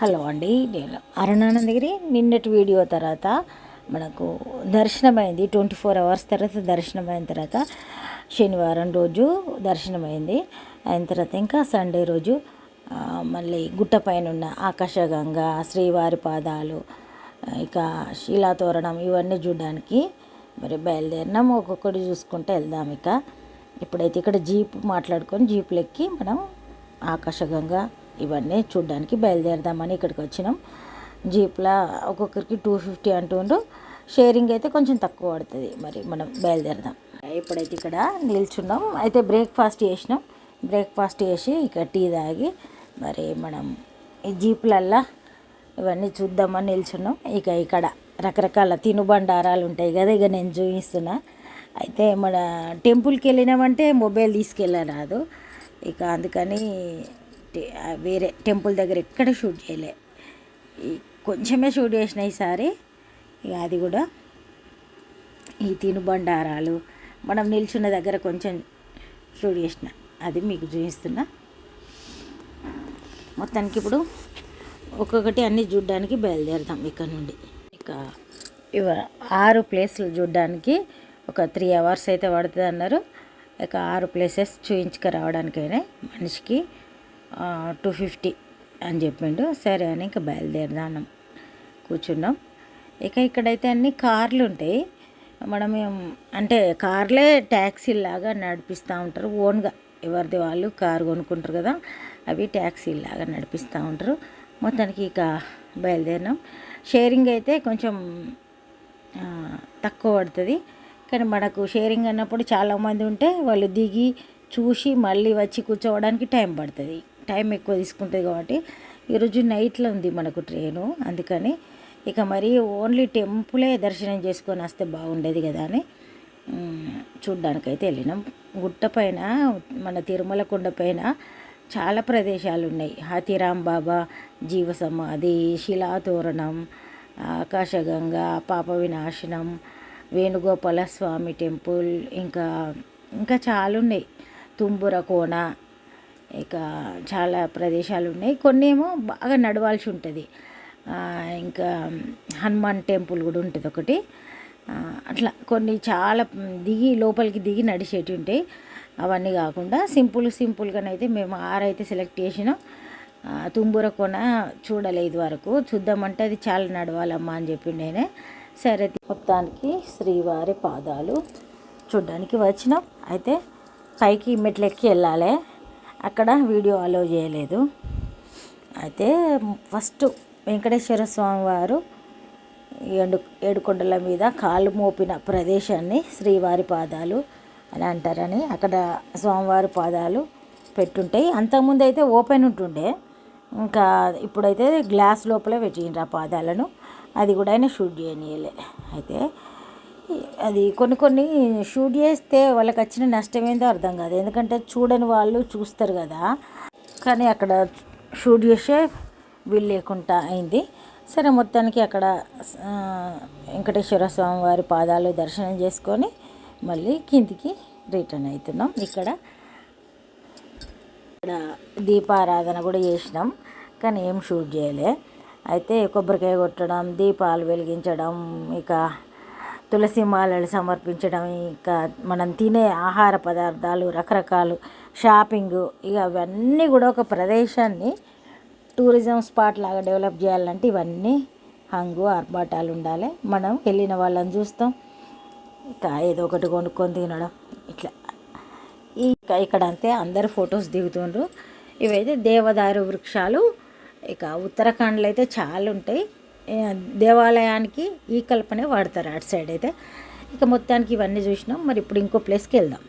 Hello అండి నేను అరుణానందగిరి. నిన్నటి వీడియో తర్వాత మనకు దర్శనం అయింది ట్వంటీ ఫోర్ అవర్స్ తర్వాత దర్శనం అయిన తర్వాత శనివారం రోజు దర్శనం అయింది అయిన తర్వాత ఇంకా సండే రోజు మళ్ళీ గుట్టపైన ఉన్న ఆకాశగంగా శ్రీవారి పాదాలు ఇక శిలాతోరణం ఇవన్నీ చూడడానికి మరి బయలుదేరినాం. ఒక్కొక్కటి చూసుకుంటూ వెళ్దాం ఇక. ఇప్పుడైతే ఇక్కడ జీప్ మాట్లాడుకొని జీపులు ఎక్కి మనం ఆకాశగంగా ఇవన్నీ చూడ్డానికి బయలుదేరదామని ఇక్కడికి వచ్చినాం. జీప్లా ఒక్కొక్కరికి టూ ఫిఫ్టీ అంటుండు. షేరింగ్ అయితే కొంచెం తక్కువ పడుతుంది. మరి మనం బయలుదేరదాం. ఇప్పుడైతే ఇక్కడ నిల్చున్నాం. అయితే బ్రేక్ఫాస్ట్ చేసినాం. బ్రేక్ఫాస్ట్ చేసి ఇక టీ తాగి మరి మనం ఈ జీపులల్లా ఇవన్నీ చూద్దామని నిల్చున్నాం. ఇక ఇక్కడ రకరకాల తినుబండారాలు ఉంటాయి కదా. ఇక నేను చూపిస్తున్నా. అయితే మన టెంపుల్కి వెళ్ళినామంటే మొబైల్ తీసుకెళ్ళరాదు. ఇక అందుకని వేరే టెంపుల్ దగ్గర ఎక్కడ షూట్ చేయలే. ఈ కొంచెమే షూట్ చేసిన ఈసారి ఇక అది కూడా. ఈ తినుబండారాలు మనం నిల్చున్న దగ్గర కొంచెం షూట్ చేసిన అది మీకు చూపిస్తున్నా. మొత్తానికి ఇప్పుడు ఒక్కొక్కటి అన్నీ చూడ్డానికి బయలుదేరుతాం ఇక్కడ నుండి. ఇక ఇవ ఆరు ప్లేసులు చూడడానికి ఒక త్రీ అవర్స్ అయితే పడుతుంది అన్నారు. ఇక ఆరు ప్లేసెస్ చూయించుకు రావడానికైనా మనిషికి టూ ఫిఫ్టీ అని చెప్పిండు. సరే అని ఇంకా బయలుదేరదాం కూర్చున్నాం. ఇక ఇక్కడైతే అన్ని కార్లు ఉంటాయి. మనం అంటే కార్లే ట్యాక్సీలాగా నడిపిస్తూ ఉంటారు. ఓన్గా ఎవరిది వాళ్ళు కారు కొనుక్కుంటారు కదా అవి ట్యాక్సీలాగా నడిపిస్తూ ఉంటారు. మొత్తానికి ఇక బయలుదేరినాం. షేరింగ్ అయితే కొంచెం తక్కువ పడుతుంది. కానీ మనకు షేరింగ్ అన్నప్పుడు చాలామంది ఉంటే వాళ్ళు దిగి చూసి మళ్ళీ వచ్చి కూర్చోవడానికి టైం పడుతుంది. టైం ఎక్కువ తీసుకుంటుంది కాబట్టి ఈరోజు నైట్లో ఉంది మనకు ట్రైను. అందుకని ఇక మరి ఓన్లీ టెంపులే దర్శనం చేసుకొని వస్తే బాగుండేది కదా అని చూడ్డానికైతే వెళ్ళినాం. గుట్ట పైన మన తిరుమల కొండ పైన చాలా ప్రదేశాలు ఉన్నాయి. హాతీరాం బాబా జీవసమాధి శిలాతోరణం ఆకాశగంగా పాప వినాశనం వేణుగోపాల స్వామి టెంపుల్ ఇంకా ఇంకా చాలా ఉన్నాయి. తుంబుర కోన ఇక చాలా ప్రదేశాలు ఉన్నాయి కొన్ని ఏమో బాగా నడవాల్సి ఉంటుంది. ఇంకా హనుమాన్ టెంపుల్ కూడా ఉంటుంది ఒకటి. అట్లా కొన్ని చాలా దిగి లోపలికి దిగి నడిచేటి ఉంటాయి. అవన్నీ కాకుండా సింపుల్ సింపుల్గానైతే మేము ఆరైతే సెలెక్ట్ చేసినాం. తుంబుర కొన చూడలేదు వరకు. చూద్దామంటే అది చాలా నడవాలమ్మా అని చెప్పి నేనే సరే మొత్తానికి శ్రీవారి పాదాలు చూడ్డానికి వచ్చినాం. అయితే పైకి మెట్లెక్కి వెళ్ళాలి. అక్కడ వీడియో అలో చేయలేదు. అయితే ఫస్ట్ వెంకటేశ్వర స్వామి వారు ఏడు ఏడుకొండల మీద కాలు మోపిన ప్రదేశాన్ని శ్రీవారి పాదాలు అని అంటారని అక్కడ స్వామివారి పాదాలు పెట్టుంటాయి అంతకుముందు అయితే ఓపెన్ ఉంటుండే. ఇంకా ఇప్పుడైతే గ్లాస్ లోపల పెట్టిండ్రు ఆ పాదాలను. అది కూడా ఆయన షూట్ చేయనీయలే. అయితే అది కొన్ని కొన్ని షూట్ చేస్తే వాళ్ళకి వచ్చిన నష్టం ఏందో అర్థం కాదు. ఎందుకంటే చూడని వాళ్ళు చూస్తారు కదా. కానీ అక్కడ షూట్ చేసే వీలు లేకుండా అయింది. సరే మొత్తానికి అక్కడ వెంకటేశ్వర స్వామి వారి పాదాలు దర్శనం చేసుకొని మళ్ళీ కిందికి రిటర్న్ అవుతున్నాం. ఇక్కడ ఇక్కడ దీపారాధన కూడా చేసినాం కానీ ఏం షూట్ చేయలే. అయితే కొబ్బరికాయ కొట్టడం దీపాలు వెలిగించడం ఇక తులసి మాలలు సమర్పించడం ఇంకా మనం తినే ఆహార పదార్థాలు రకరకాలు షాపింగ్ ఇక అవన్నీ కూడా ఒక ప్రదేశాన్ని టూరిజం స్పాట్ లాగా డెవలప్ చేయాలంటే ఇవన్నీ హంగు ఆర్భాటాలు ఉండాలి. మనం వెళ్ళిన వాళ్ళని చూస్తాం. ఇంకా ఏదో ఒకటి కొనుక్కొని తినడం ఇట్లా. ఇక ఇక్కడ అంతే అందరు ఫొటోస్ దిగుతుండ్రు. ఇవైతే దేవదారు వృక్షాలు ఇక ఉత్తరాఖండ్లో అయితే చాలా ఉంటాయి. దేవాలయానికి ఈ కల్పనే వాడతారు అటు సైడ్ అయితే. ఇక మొత్తానికి ఇవన్నీ చూసినాం. మరి ఇప్పుడు ఇంకో ప్లేస్కి వెళ్దాం.